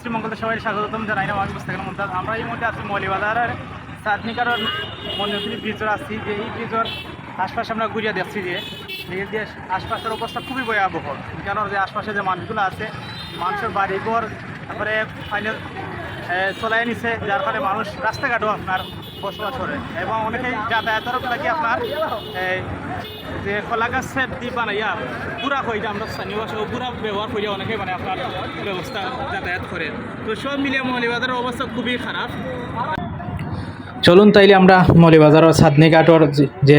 শ্রীমঙ্গলতে সবাই স্বাগতম জানাই না, আমি মুস্তাকিন মুমতাজ। আমরা এই মুহূর্তে আছি মৌলিবাজারের চাঁদনিকার মন্দির ব্রিজের আসছি যে এই ব্রিজের আশপাশে আমরা ঘুরিয়ে দেখছি যে আশপাশের অবস্থা খুবই ভয়াবহ। কেন যে আশপাশে যে মানুষগুলো আছে, মানুষের বাড়িঘর, তারপরে ফাইনাল চলাই নিছে, যার ফলে মানুষ রাস্তাঘাটও আপনার বসবাস করে। এবং অনেকেই যাতায়াতের লাগি আপনার বানাইয়া পুরা পুরা ব্যবহার অনেকে মানে আপনার ব্যবস্থা যাতায়াত করে তো সব মৌলিবাজারের অবস্থা খুবই খারাপ চলুন তাইলে আমরা মৌলিবাজার সাদনিঘাটর যে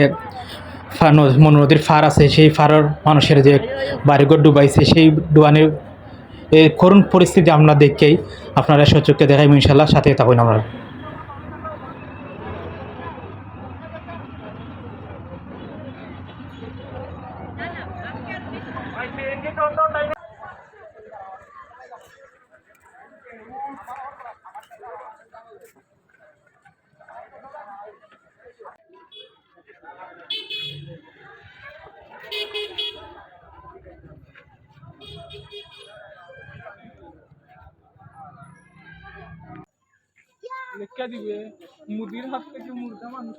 মনু নদীর ফার আছে, সেই ফারের মানুষের যে বাড়িঘর ডুবাইছে, সেই ডুবানির এই করুণ পরিস্থিতি আমরা দেখেই আপনারা সচক্ষে দেখাই ইনশাল্লাহ সাথে থাকুন আমরা। লেখা দিবে মুদির হাত থেকে মুর্গা মাংস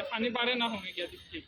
আচ্ছা পানি বাড়ে না গিয়া দেখি